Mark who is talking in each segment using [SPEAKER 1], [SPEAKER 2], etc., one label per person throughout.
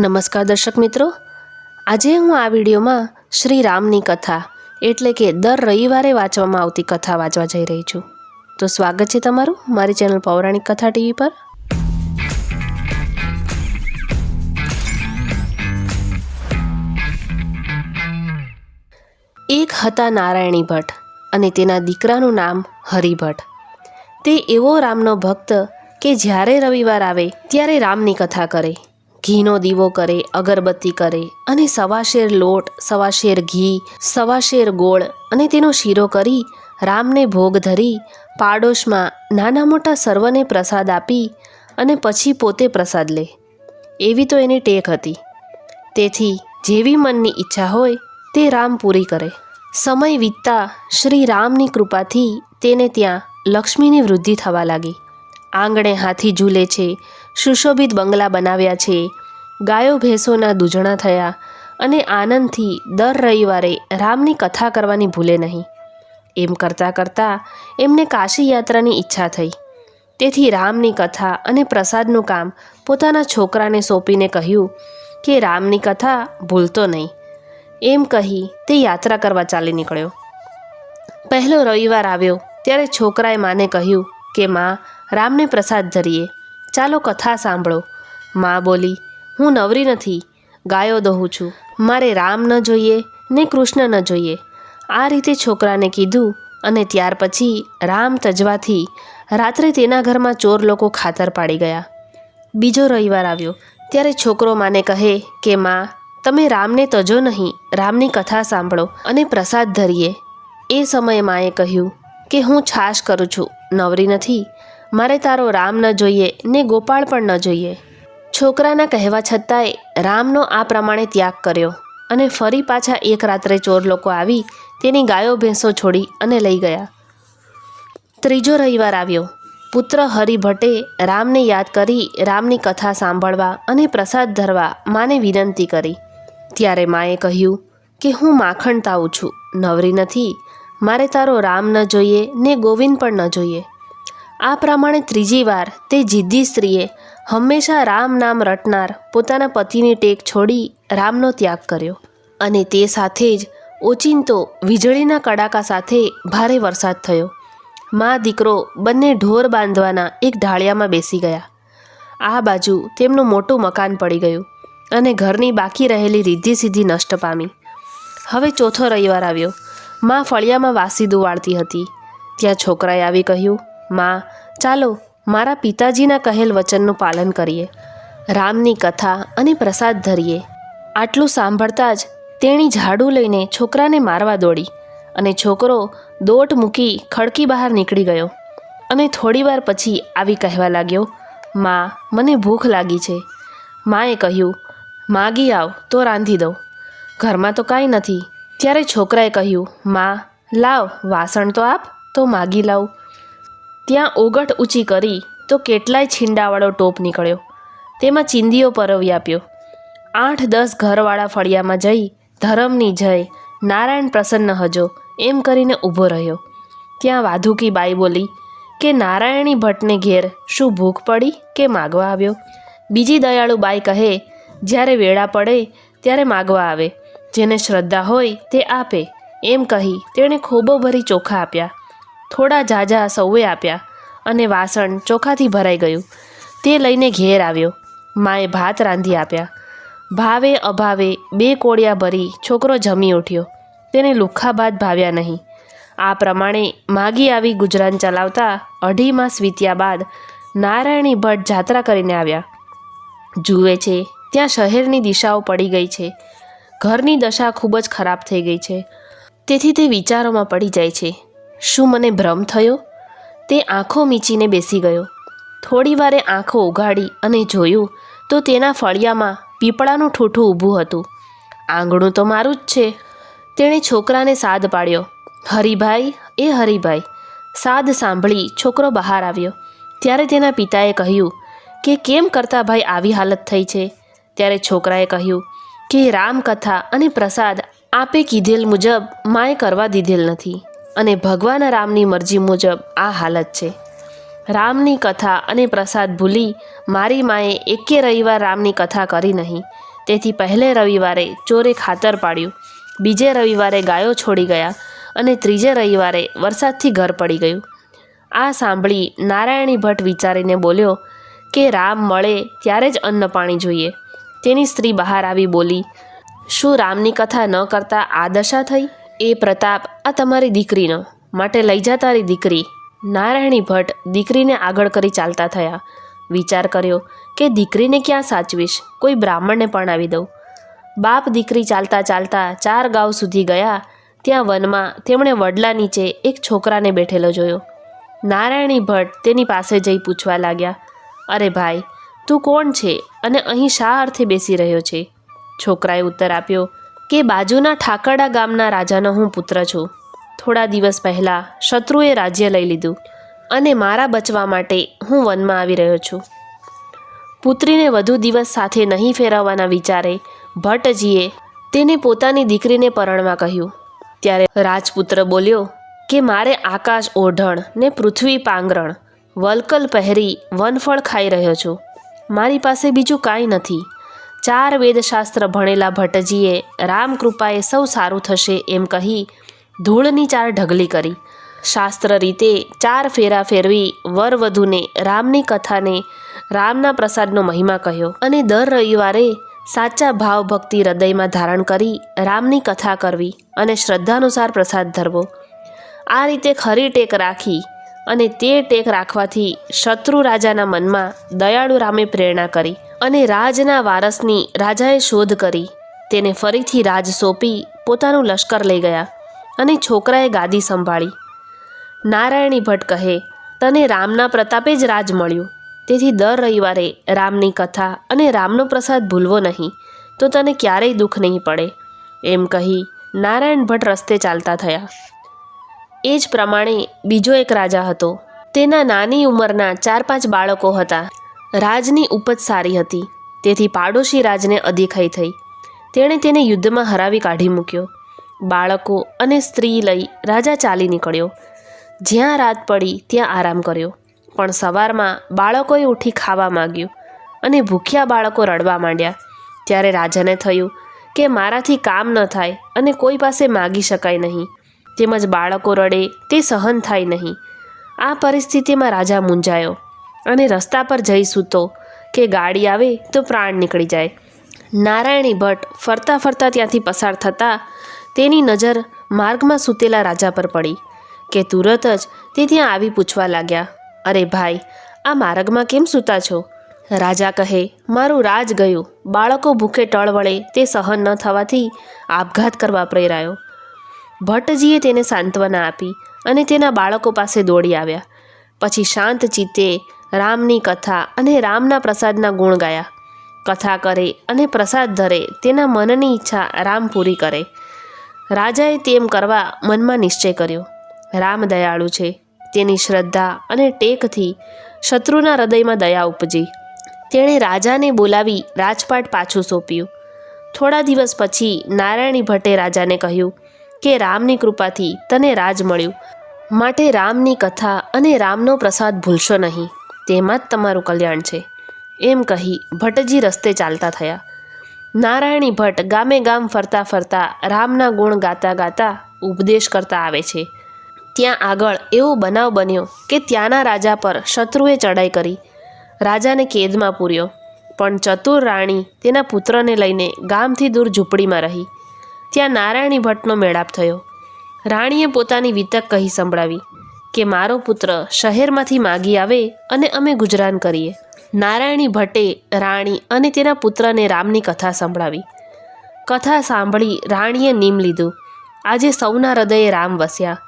[SPEAKER 1] નમસ્કાર દર્શક મિત્રો. આજે હું આ વિડીયોમાં શ્રી રામની કથા, એટલે કે દર રવિવારે વાંચવામાં આવતી કથા વાંચવા જઈ રહી છું. તો સ્વાગત છે તમારું મારી ચેનલ પૌરાણિક કથા ટીવી પર. એક હતા નારાયણી ભટ્ટ અને તેના દીકરાનું નામ હરિભટ્ટ. તે એવો રામનો ભક્ત કે જ્યારે રવિવાર આવે ત્યારે રામની કથા કરે. ઘીનો દીવો કરે, અગરબત્તી કરે અને સવા શેર લોટ, સવા શેર ઘી, સવા શેર ગોળ અને તેનો શીરો કરી રામને ભોગ ધરી પાડોશમાં નાના મોટા સર્વને પ્રસાદ આપી અને પછી પોતે પ્રસાદ લે. એવી તો એની ટેક હતી. તેથી જેવી મનની ઈચ્છા હોય તે રામ પૂરી કરે. સમય વીતતા શ્રી રામની કૃપાથી તેને ત્યાં લક્ષ્મીની વૃદ્ધિ થવા લાગી. આંગણે હાથી ઝૂલે છે, સુશોભિત બંગલા બનાવ્યા છે. ગાયો ભેંસોના દૂજણા થયા અને આનંદથી દર રવિવારે રામની કથા કરવાની ભૂલે નહીં. એમ કરતાં કરતાં એમને કાશી યાત્રાની ઈચ્છા થઈ. તેથી રામની કથા અને પ્રસાદનું કામ પોતાના છોકરાને સોંપીને કહ્યું કે રામની કથા ભૂલતો નહીં. એમ કહી તે યાત્રા કરવા ચાલી નીકળ્યો. પહેલો રવિવાર આવ્યો ત્યારે છોકરાએ માને કહ્યું કે, માં રામને પ્રસાદ ધરીએ. ચાલો કથા સાંભળો. માં બોલી, હું નવરી નથી, ગાયો દોહું છું. મારે રામ ન જોઈએ ને કૃષ્ણ ન જોઈએ. આ રીતે છોકરાને કીધું અને ત્યાર પછી રામ તજવાથી રાત્રે તેના ઘરમાં ચોર લોકો ખાતર પાડી ગયા. બીજો રવિવાર આવ્યો. ત્યારે છોકરો માને કહે કે, માં, તમે રામને તજો નહીં, રામની કથા સાંભળો અને પ્રસાદ ધરીએ. એ સમયે માએ કહ્યું કે, હું છાશ કરું છું. નવરી નથી મારે તારો રામ ન જોઈએ ને ગોપાળ પણ ન જોઈએ. છોકરાના કહેવા છતાંય રામનો આ પ્રમાણે ત્યાગ કર્યો અને ફરી પાછા એક રાત્રે ચોર લોકો આવી તેની ગાયો ભેંસો છોડી અને લઈ ગયા. ત્રીજો રવિવાર આવ્યો. પુત્ર હરિભટ્ટે રામને યાદ કરી રામની કથા સાંભળવા અને પ્રસાદ ધરવા માને વિનંતી કરી. ત્યારે માએ કહ્યું કે હું માખણ તાવું છું, નવરી નથી. મારે તારો રામ ન જોઈએ ને ગોવિંદ પણ ન જોઈએ. આ પ્રમાણે ત્રીજી વાર તે જિદ્દી સ્ત્રીએ હંમેશા રામ નામ રટનાર પોતાના પતિની ટેક છોડી રામનો ત્યાગ કર્યો. અને તે સાથે જ ઓચિંતો વીજળીના કડાકા સાથે ભારે વરસાદ થયો. મા દીકરો બંને ઢોર બાંધવાના એક ઢાળિયામાં બેસી ગયા. આ બાજુ તેમનું મોટું મકાન પડી ગયું અને ઘરની બાકી રહેલી રીધી સીધી નષ્ટ પામી. હવે ચોથો રવિવાર આવ્યો. મા ફળિયામાં વાસીદું વાળતી હતી. ત્યાં છોકરાએ આવી કહ્યું માં, ચાલો મારા પિતાજીના કહેલ વચનનું પાલન કરીએ. રામની કથા અને પ્રસાદ ધરીએ. આટલું સાંભળતા જ તેણી ઝાડુ લઈને છોકરાને મારવા દોડી અને છોકરો દોટ મૂકી ખડકી બહાર નીકળી ગયો અને થોડીવાર પછી આવી કહેવા લાગ્યો, માં, મને ભૂખ લાગી છે. માએ કહ્યું, માગી આવ, તો રાંધી દઉં. ઘરમાં તો કાંઈ નથી, ત્યારે છોકરાએ કહ્યું, માં, લાવ, વાસણ તો આપ, તો માગી લાવ. ત્યાં ઓગટ ઊંચી કરી તો કેટલાય છીંડાવાળો ટોપ નીકળ્યો. તેમાં ચિંદીઓ પરવી આપ્યો. આઠ દસ ઘરવાળા ફળિયામાં જઈ ધરમની જય, નારાયણ પ્રસન્ન હજો, એમ કરીને ઊભો રહ્યો. ત્યાં વાધુકી બાઈ બોલી, કે નારાયણી ભટ્ટને ઘેર શું ભૂખ પડી કે માગવા આવ્યો? બીજી દયાળુ બાઈ કહે, જ્યારે વેળા પડે ત્યારે માગવા આવે. જેને શ્રદ્ધા હોય તે આપે. એમ કહી તેણે ખોબો ભરી ચોખા આપ્યા. થોડા ઝાઝા સૌએ આપ્યા અને વાસણ ચોખાથી ભરાઈ ગયું. તે લઈને ઘેર આવ્યો. માએ ભાત રાંધી આપ્યા. ભાવે અભાવે બે કોળિયા ભરી છોકરો જમી ઉઠ્યો. તેને લુખ્ખા ભાત ભાવ્યા નહીં. આ પ્રમાણે માગી આવી ગુજરાન ચલાવતા અઢી માસ વીત્યા બાદ નારાયણી ભટ્ટ જાત્રા કરીને આવ્યા. જુએ છે, ત્યાં શહેરની દિશાઓ પડી ગઈ છે. ઘરની દશા ખૂબ જ ખરાબ થઈ ગઈ છે. તેથી તે વિચારોમાં પડી જાય છે. શું મને ભ્રમ થયો? તે આંખો મીચીને બેસી ગયો. થોડી વારે આંખો ઉઘાડી અને જોયું તો તેના ફળિયામાં પીપળાનું ઠૂઠું ઊભું હતું. આંગણું તો મારું જ છે. તેણે છોકરાને સાદ પાડ્યો. હરિભાઈ, એ હરિભાઈ. સાદ સાંભળી છોકરો બહાર આવ્યો. ત્યારે તેના પિતાએ કહ્યું કે કેમ કરતા ભાઈ આવી હાલત થઈ છે? ત્યારે છોકરાએ કહ્યું કે રામકથા અને પ્રસાદ આપે કીધેલ મુજબ માએ કરવા દીધેલ નથી. અને ભગવાન રામની મરજી મુજબ આ હાલત છે. રામની કથા અને પ્રસાદ ભૂલી મારી માએ એકે રવિવાર રામની કથા કરી નહીં. તેથી પહેલે રવિવારે ચોરે ખાતર પાડ્યું. બીજે રવિવારે ગાયો છોડી ગયા અને ત્રીજે રવિવારે વરસાદથી ઘર પડી ગયું. આ સાંભળી નારાયણી ભટ્ટ વિચારીને બોલ્યો કે રામ મળે ત્યારે જ અન્ન પાણી જોઈએ. તેની સ્ત્રી બહાર આવી બોલી, શું રામની કથા ન કરતા આ દશા થઈ? એ પ્રતાપ, આ તમારી દીકરીનો. માટે લઈ જા તારી દીકરી. નારાયણી ભટ્ટ દીકરીને આગળ કરી ચાલતા થયા. વિચાર કર્યો કે દીકરીને ક્યાં સાચવીશ? કોઈ બ્રાહ્મણને પરણાવી દઉં. બાપ દીકરી ચાલતા ચાલતા ચાર ગાંવ સુધી ગયા. ત્યાં વનમાં તેમણે વડલા નીચે એક છોકરાને બેઠેલો જોયો. નારાયણી ભટ્ટ તેની પાસે જઈ પૂછવા લાગ્યા, અરે ભાઈ, તું કોણ છે અને અહીં શા અર્થે બેસી રહ્યો છે? છોકરાએ ઉત્તર આપ્યો કે બાજુના ઠાકરડા ગામના રાજાનો હું પુત્ર છું. થોડા દિવસ પહેલાં શત્રુએ રાજ્ય લઈ લીધું અને મારા બચવા માટે હું વનમાં આવી રહ્યો છું. પુત્રીને વધુ દિવસ સાથે નહીં ફેરવવાના વિચારે ભટ્ટજીએ તેને પોતાની દીકરીને પરણવા કહ્યું. ત્યારે રાજપુત્ર બોલ્યો કે મારે આકાશ ઓઢણ ને પૃથ્વી પાંગરણ, વલકલ પહેરી વનફળ ખાઈ રહ્યો છું. મારી પાસે બીજું કાંઈ નથી. ચાર વેદશાસ્ત્ર ભણેલા ભટ્ટજીએ રામકૃપાએ સૌ સારું થશે એમ કહી ધૂળની ચાર ઢગલી કરી. શાસ્ત્ર રીતે ચાર ફેરા ફેરવી વર વધુને રામની કથાને રામના પ્રસાદનો મહિમા કહ્યો અને દર રવિવારે સાચા ભાવ ભક્તિ હૃદયમાં ધારણ કરી રામની કથા કરવી અને શ્રદ્ધાનુસાર પ્રસાદ ધરવો. આ રીતે ખરી ટેક રાખી અને તે ટેક રાખવાથી શત્રુ રાજાના મનમાં દયાળુ રામે પ્રેરણા કરી. અને રાજના વારસની રાજાએ શોધ કરી. તેને ફરીથી રાજ સોંપી પોતાનું લશ્કર લઈ ગયા અને છોકરાએ ગાદી સંભાળી. નારાયણી ભટ્ટ કહે, તને રામના પ્રતાપે જ રાજ મળ્યું. તેથી દર રવિવારે રામની કથા અને રામનો પ્રસાદ ભૂલવો નહીં, તો તને ક્યારેય દુઃખ નહીં પડે. એમ કહી નારાયણ ભટ્ટ રસ્તે ચાલતા થયા. એ જ પ્રમાણે બીજો એક રાજા હતો. તેના નાની ઉંમરના ચાર પાંચ બાળકો હતા. રાજની ઉપજ સારી હતી. તેથી પાડોશી રાજને અદેખાઈ થઈ. તેણે તેને યુદ્ધમાં હરાવી કાઢી મૂક્યો. બાળકો અને સ્ત્રી લઈ રાજા ચાલી નીકળ્યો. જ્યાં રાત પડી ત્યાં આરામ કર્યો. પણ સવારમાં બાળકોએ ઉઠી ખાવા માંગ્યું અને ભૂખ્યા બાળકો રડવા માંડ્યા. ત્યારે રાજાને થયું કે મારાથી કામ ન થાય અને કોઈ પાસે માગી શકાય નહીં. તેમજ બાળકો રડે તે સહન થાય નહીં. આ પરિસ્થિતિમાં રાજા મૂંઝાયો. અને રસ્તા પર જઈ સૂતો કે ગાડી આવે તો પ્રાણ નીકળી જાય. નારાયણી ભટ્ટ ફરતા ફરતા ત્યાંથી પસાર થતાં તેની નજર માર્ગમાં સૂતેલા રાજા પર પડી કે તુરત જ તે ત્યાં આવી પૂછવા લાગ્યા, અરે ભાઈ, આ માર્ગમાં કેમ સૂતા છો? રાજા કહે, મારું રાજ ગયું. બાળકો ભૂખે ટળવળે તે સહન ન થવાથી આપઘાત કરવા પ્રેરાયો. ભટ્ટજીએ તેને સાંત્વના આપી અને તેના બાળકો પાસે દોડી આવ્યા. પછી શાંત ચિત્તે રામની કથા અને રામના પ્રસાદના ગુણ ગાયા. કથા કરે અને પ્રસાદ ધરે તેના મનની ઈચ્છા રામ પૂરી કરે. રાજાએ તેમ કરવા મનમાં નિશ્ચય કર્યો. રામ દયાળુ છે. તેની શ્રદ્ધા અને ટેકથી શત્રુના હૃદયમાં દયા ઉપજી. તેણે રાજાને બોલાવી રાજપાટ પાછું સોંપ્યું. થોડા દિવસ પછી નારાયણી ભટ્ટે રાજાને કહ્યું કે રામની કૃપાથી તને રાજ મળ્યું. માટે રામની કથા અને રામનો પ્રસાદ ભૂલશો નહીં. તેમાં જ તમારું કલ્યાણ છે. એમ કહી ભટ્ટજી રસ્તે ચાલતા થયા. નારાયણી ભટ્ટ ગામે ગામ ફરતા ફરતા રામના ગુણ ગાતા ગાતા ઉપદેશ કરતા આવે છે. ત્યાં આગળ એવો બનાવ બન્યો કે ત્યાંના રાજા પર શત્રુએ ચડાઈ કરી. રાજાને કેદમાં પૂર્યો. પણ ચતુર રાણી તેના પુત્રને લઈને ગામથી દૂર ઝૂંપડીમાં રહી. ત્યાં નારાયણી ભટ્ટનો મેળાપ થયો. રાણીએ પોતાની વિતક કહી સંભળાવી. કે મારો પુત્ર શહેરમાંથી માગી આવે અને અમે ગુજરાન કરીએ. નારાયણી ભટ્ટે રાણી અને તેના પુત્રને રામની કથા સંભળાવી. કથા સાંભળી રાણીએ નીમ લીધું. આજે સૌના હૃદયે રામ વસ્યા.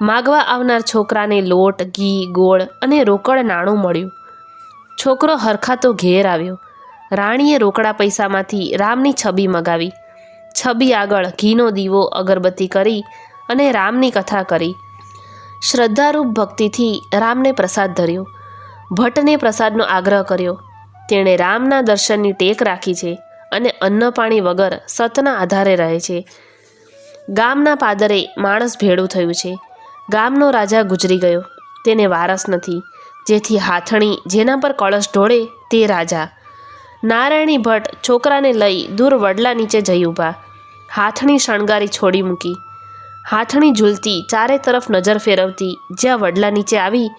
[SPEAKER 1] માગવા આવનાર છોકરાને લોટ, ઘી, ગોળ અને રોકડ નાણું મળ્યું. છોકરો હરખાતો ઘેર આવ્યો. રાણીએ રોકડા પૈસામાંથી રામની છબી મગાવી. છબી આગળ ઘીનો દીવો અગરબત્તી કરી અને રામની કથા કરી. શ્રદ્ધારૂપ ભક્તિથી રામને પ્રસાદ ધર્યો. ભટ્ટને પ્રસાદનો આગ્રહ કર્યો. તેણે રામના દર્શનની ટેક રાખી છે અને અન્ન પાણી વગર સતના આધારે રહે છે. ગામના પાદરે માણસ ભેળું થયું છે. ગામનો રાજા ગુજરી ગયો. તેને વારસ નથી. જેથી હાથણી જેના પર કળશ ઢોળે તે રાજા. નારાયણી ભટ્ટ છોકરાને લઈ દૂર વડલા નીચે જઈ ઊભા. હાથણી શણગારી છોડી મૂકી. હાથણી ઝૂલતી, ચારે તરફ નજર ફેરવતી, જ્યાં વડલા નીચે આવી,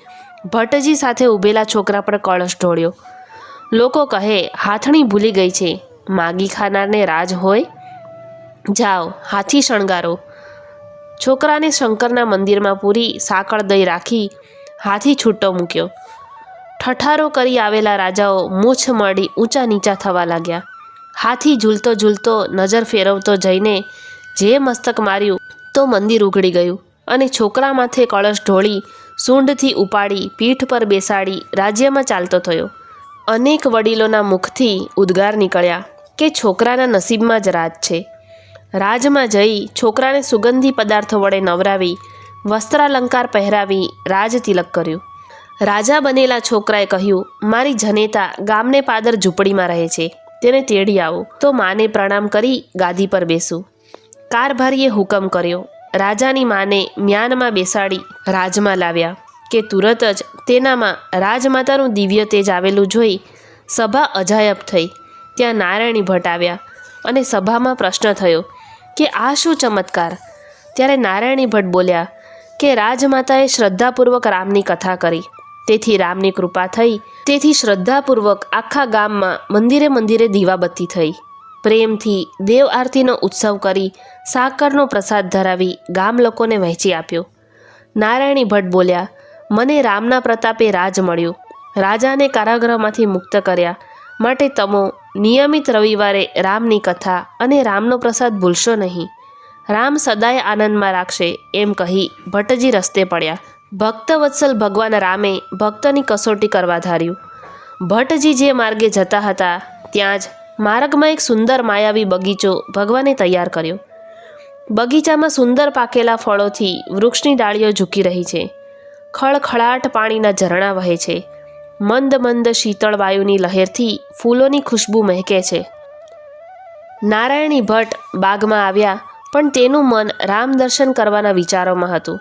[SPEAKER 1] ભટ્ટજી સાથે ઊભેલા છોકરા પર કળશ ઢોળ્યો. લોકો કહે, હાથણી ભૂલી ગઈ છે. માગી ખાનારને રાજ હોય? જાઓ, હાથી શણગારો. છોકરાને શંકરના મંદિરમાં પૂરી સાકળ દઈ રાખી, હાથી છૂટો મૂક્યો. ઠઠારો કરી આવેલા રાજાઓ મૂછ મળી ઊંચા નીચા થવા લાગ્યા. હાથી ઝૂલતો ઝૂલતો નજર ફેરવતો જઈને જે મસ્તક માર્યું તો મંદિર ઉઘડી ગયું અને છોકરા માથે કળશ ઢોળી, સૂંઢથી ઉપાડી, પીઠ પર બેસાડી રાજ્યમાં ચાલતો થયો. અનેક વડીલોના મુખથી ઉદ્ગાર નીકળ્યા કે છોકરાના નસીબમાં જ રાજ છે. રાજમાં જઈ છોકરાને સુગંધી પદાર્થો વડે નવરાવી, વસ્ત્રાલંકાર પહેરાવી રાજ તિલક કર્યું. રાજા બનેલા છોકરાએ કહ્યું, મારી જનેતા ગામને પાદર ઝૂંપડીમાં રહે છે, તેને તેડી આવો. તો માને પ્રણામ કરી ગાદી પર બેસું. કારભારીએ હુકમ કર્યો. રાજાની માને મ્યાનમાં બેસાડી રાજમાં લાવ્યા કે તુરત જ તેનામાં રાજમાતાનું દિવ્ય તેજ આવેલું જોઈ સભા અજાયબ થઈ. ત્યાં નારાયણી ભટ્ટ આવ્યા અને સભામાં પ્રશ્ન થયો કે આ શું ચમત્કાર? ત્યારે નારાયણી ભટ્ટ બોલ્યા કે રાજમાતાએ શ્રદ્ધાપૂર્વક રામની કથા કરી. તેથી રામની કૃપા થઈ. તેથી શ્રદ્ધાપૂર્વક આખા ગામમાં મંદિરે મંદિરે દીવાબત્તી થઈ. પ્રેમથી દેવ આરતીનો ઉત્સવ કરી સાકરનો પ્રસાદ ધરાવી ગામ લોકોને વહેંચી આપ્યો. નારાયણી ભટ્ટ બોલ્યા, મને રામના પ્રતાપે રાજ મળ્યો. રાજાને કારાગૃહમાંથી મુક્ત કર્યા. માટે તમો નિયમિત રવિવારે રામની કથા અને રામનો પ્રસાદ ભૂલશો નહીં. રામ સદાય આનંદમાં રાખશે એમ કહી ભટ્ટજી રસ્તે પડ્યા. ભક્તવત્સલ ભગવાન રામે ભક્તની કસોટી કરવા ધાર્યું. ભટ્ટજી જે માર્ગે જતા હતા, ત્યાં જ માર્ગમાં એક સુંદર માયાવી બગીચો ભગવાને તૈયાર કર્યો. બગીચામાં સુંદર પાકેલા ફળોથી વૃક્ષની ડાળીઓ ઝૂકી રહી છે. ખળખળાટ પાણીના ઝરણા વહે છે. મંદ મંદ શીતળ વાયુની લહેરથી ફૂલોની ખુશ્બુ મહેકે છે. નારાયણી ભટ્ટ બાગમાં આવ્યા, પણ તેનું મન રામ દર્શન કરવાના વિચારોમાં હતું.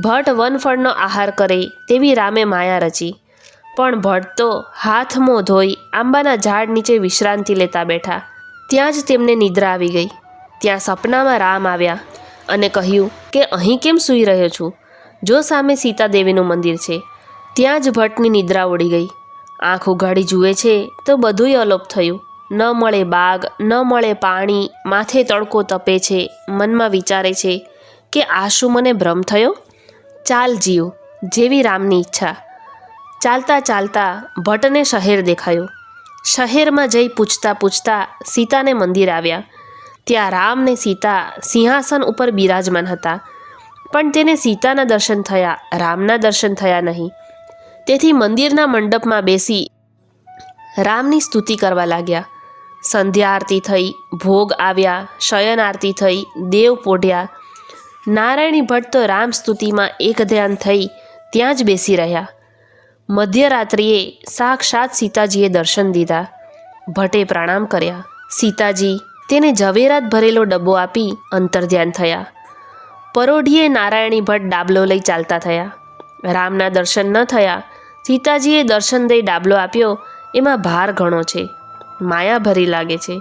[SPEAKER 1] ભટ્ટ વનફળનો આહાર કરે તેવી રામે માયા રચી. પણ ભટ્ટ તો હાથ મોં ધોઈ આંબાના ઝાડ નીચે વિશ્રાંતિ લેતા બેઠા. ત્યાં જ તેમને નિદ્રા આવી ગઈ. ત્યાં સપનામાં રામ આવ્યા અને કહ્યું કે, અહીં કેમ સૂઈ રહ્યો છું? જો સામે સીતાદેવીનું મંદિર છે, ત્યાં જ ભટ્ટની નિદ્રા ઉડી ગઈ. આંખ ઉઘાડી જુએ છે તો બધુંય અલોપ થયું. ન મળે બાગ, ન મળે પાણી, માથે તડકો તપે છે, મનમાં વિચારે છે કે આ શું મને ભ્રમ થયો? ચાલ જીવ જેવી રામની ઈચ્છા. ચાલતા ચાલતા ભટ્ટને શહેર દેખાયું. શહેરમાં જઈ પૂછતા પૂછતા સીતાને મંદિર આવ્યા. ત્યાં રામ ને સીતા સિંહાસન ઉપર બિરાજમાન હતા. પણ તેને સીતાના દર્શન થયા, રામના દર્શન થયા નહીં. તેથી મંદિરના મંડપમાં બેસી રામની સ્તુતિ કરવા લાગ્યા. સંધ્યા આરતી થઈ, ભોગ આવ્યા, શયન આરતી થઈ, દેવ પોઢ્યા. નારાયણી ભટ્ટ તો રામ સ્તુતિમાં એક ધ્યાન થઈ, ત્યાં જ બેસી રહ્યા. મધ્યરાત્રિએ સાક્ષાત સીતાજીએ દર્શન દીધા. ભટ્ટે પ્રણામ કર્યા. સીતાજી તેને ઝવેરાત ભરેલો ડબ્બો આપી અંતર્ધ્યાન થયા. પરોઢીએ નારાયણી ભટ્ટ ડાબલો લઈ ચાલતા થયા. રામના દર્શન ન થયા, સીતાજીએ દર્શન દઈ ડાબલો આપ્યો. એમાં ભાર ઘણો છે. માયા ભરી લાગે છે.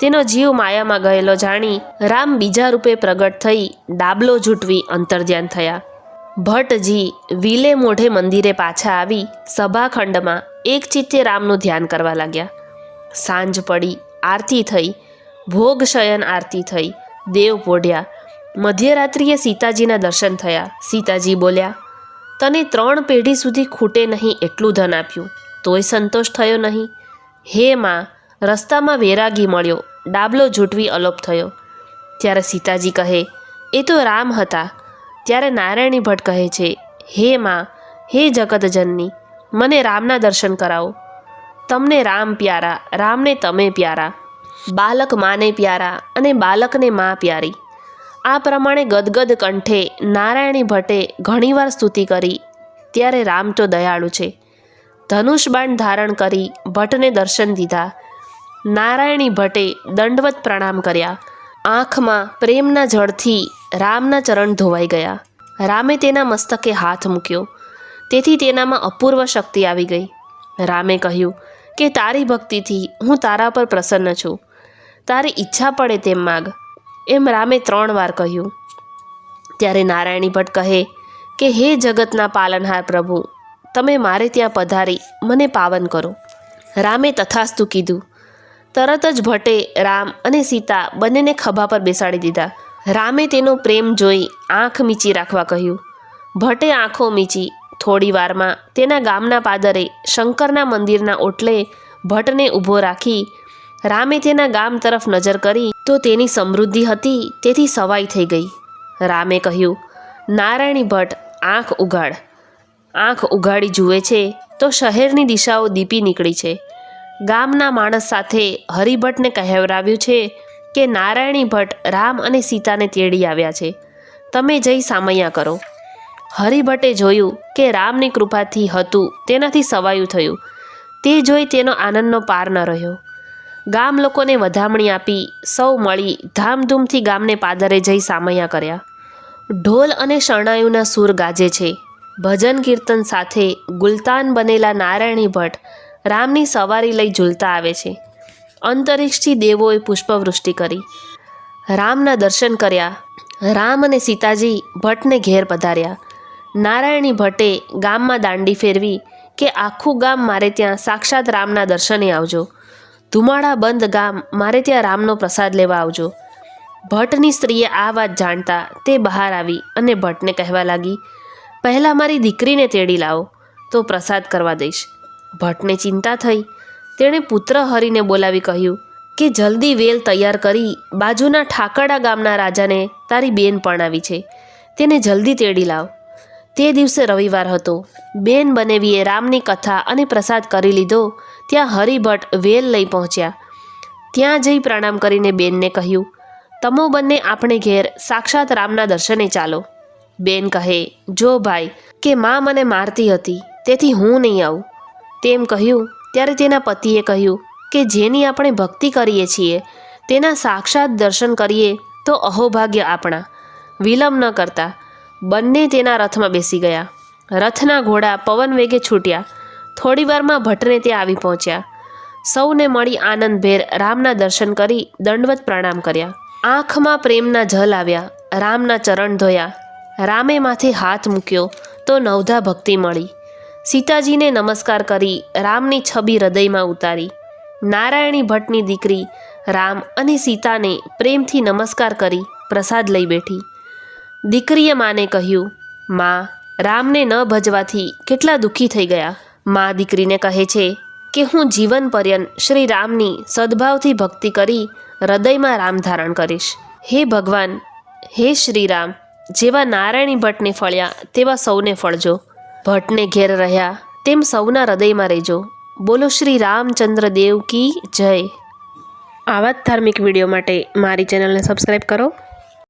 [SPEAKER 1] તેનો જીવ માયામાં ગયેલો જાણી રામ બીજા રૂપે પ્રગટ થઈ ડાબલો ઝૂંટવી અંતર્ધ્યાન થયા. ભટ્ટજી વિલે મોઢે મંદિરે પાછા આવી સભાખંડમાં એક ચિત્તે રામનું ધ્યાન કરવા લાગ્યા. સાંજ પડી, આરતી થઈ, ભોગ શયન આરતી થઈ, દેવ પોઢ્યા. મધ્યરાત્રિએ સીતાજીના દર્શન થયા. સીતાજી બોલ્યા, તને ત્રણ પેઢી સુધી ખૂટે નહીં એટલું ધન આપ્યું. તોય સંતોષ થયો નહીં. હે માં, રસ્તામાં વેરાગી મળ્યો. ડાબલો ઝૂંટવી અલોપ થયો. ત્યારે સીતાજી કહે, એ તો રામ હતા. ત્યારે નારાયણી ભટ્ટ કહે છે, હે માં, હે જગતજનની, મને રામના દર્શન કરાવો. તમને રામ પ્યારા, રામને તમે પ્યારા. બાલક માને પ્યારા અને બાલકને મા પ્યારી. આ પ્રમાણે ગદગદ કંઠે નારાયણી ભટ્ટે ઘણીવાર સ્તુતિ કરી, ત્યારે રામ તો દયાળુ છે. ધનુષ બાણ ધારણ કરી ભટ્ટને દર્શન દીધા. નારાયણી ભટ્ટે દંડવત પ્રણામ કર્યા. આંખમાં પ્રેમના જળથી રામના ચરણ ધોવાઈ ગયા. રામે તેના મસ્તકે હાથ મૂક્યો. તેથી તેનામાં અપૂર્વ શક્તિ આવી ગઈ. રામે કહ્યું કે, તારી ભક્તિથી હું તારા પર પ્રસન્ન છું. તારી ઈચ્છા પડે તેમ માગ. એમ રામે ત્રણ વાર કહ્યું. ત્યારે નારાયણી ભટ્ટ કહે કે, હે જગતના પાલનહાર પ્રભુ, તમે મારે ત્યાં પધારી મને પાવન કરો. રામે તથાસ્તુ કીધું. તરત જ ભટ્ટે રામ અને સીતા બંનેને ખભા પર બેસાડી દીધા. રામે તેનો પ્રેમ જોઈ આંખ મીચી રાખવા કહ્યું. ભટ્ટે આંખો મીચી થોડી વારમાં તેના ગામના પાદરે શંકરના મંદિરના ઓટલે ભટ્ટને ઊભો રાખી રામે તેના ગામ તરફ નજર કરી તો તેની સમૃદ્ધિ હતી તેથી સવાઈ થઈ ગઈ. રામે કહ્યું, નારાયણી ભટ્ટ, આંખ ઉઘાડ આંખ ઉઘાડી જુએ છે તો શહેરની દિશાઓ દીપી નીકળી છે. ગામના માણસ સાથે હરિભટ્ટને કહેવરાવ્યું છે કે નારાયણી ભટ્ટ રામ અને સીતાને તેડી આવ્યા છે. તમે જઈ સામૈયા કરો. હરિભટ્ટે જોયું કે રામની કૃપાથી હતું તેનાથી સવાયું થયું. તે જોઈ તેનો આનંદનો પાર ન રહ્યો. ગામ લોકોને વધામણી આપી સૌ મળી ધામધૂમથી ગામને પાદરે જઈ સામૈયા કર્યા. ઢોલ અને શરણાયુના સૂર ગાજે છે. ભજન કીર્તન સાથે ગુલતાન બનેલા નારાયણી ભટ્ટ રામની સવારી લઈ ઝૂલતા આવે છે. અંતરિક્ષથી દેવોએ પુષ્પવૃષ્ટિ કરી. રામના દર્શન કર્યા. રામ અને સીતાજી ભટ્ટને ઘેર પધાર્યા. નારાયણી ભટ્ટે ગામમાં દાંડી ફેરવી કે આખું ગામ મારે ત્યાં સાક્ષાત રામના દર્શને આવજો. ધુમાડા બંધ ગામ મારે ત્યાં રામનો પ્રસાદ લેવા આવજો. ભટ્ટની સ્ત્રીએ આ વાત જાણતા તે બહાર આવી અને ભટ્ટને કહેવા લાગી, પહેલાં મારી દીકરીને તેડી લાવો, તો પ્રસાદ કરવા દઈશ. ભટ્ટને ચિંતા થઈ. તેણે પુત્ર હરિને બોલાવી કહ્યું કે જલ્દી વેલ તૈયાર કરી બાજુના ઠાકડા ગામના રાજાને તારી બેન પરણાવી છે. તેને જલ્દી તેડી લાવ. તે દિવસે રવિવાર હતો. બેન બનેવીએ રામની કથા અને પ્રસાદ કરી લીધો. ત્યાં હરિભટ્ટ વેલ લઈ પહોંચ્યા. ત્યાં જઈ પ્રણામ કરીને બેનને કહ્યું, તમો બંને આપણે ઘેર સાક્ષાત રામના દર્શને ચાલો. બેન કહે, જો ભાઈ, કે મા મને મારતી હતી, તેથી હું નહીં આવું. તેમ કહ્યું, ત્યારે તેના પતિએ કહ્યું કે જેની આપણે ભક્તિ કરીએ છીએ, તેના સાક્ષાત દર્શન કરીએ તો અહોભાગ્ય આપણા. વિલંબ ન કરતા, બંને તેના રથમાં બેસી ગયા. રથના ઘોડા પવન વેગે છૂટ્યા. થોડી વારમાં ભટ્ટને તે આવી પહોંચ્યા. સૌને મળી આનંદભેર રામના દર્શન કરી દંડવત પ્રણામ કર્યા. આંખમાં પ્રેમના જલ આવ્યા, રામના ચરણ ધોયા. રામે માથે હાથ મૂક્યો તો નવધા ભક્તિ મળી. સીતાજીને નમસ્કાર કરી રામની છબી હૃદયમાં ઉતારી. નારાયણી ભટ્ટની દીકરી રામ અને સીતાને પ્રેમથી નમસ્કાર કરી પ્રસાદ લઈ બેઠી. દીકરીએ માને કહ્યું, માં, રામને ન ભજવાથી કેટલા દુઃખી થઈ ગયા. મા દીકરીને કહે છે કે, હું જીવન પર્યંત શ્રી રામની સદભાવથી ભક્તિ કરી હૃદયમાં રામ ધારણ કરીશ. હે ભગવાન, હે શ્રી રામ, જેવા નારાયણી ભટ્ટને ફળ્યા તેવા સૌને ફળજો. ભટ્ટને ઘેર રહ્યા. તેમ સૌના હૃદયમાં રહેજો. બોલો શ્રી રામચંદ્ર દેવ કી જય. આવા જ ધાર્મિક વીડિયો માટે મારી ચેનલને સબસ્ક્રાઈબ કરો.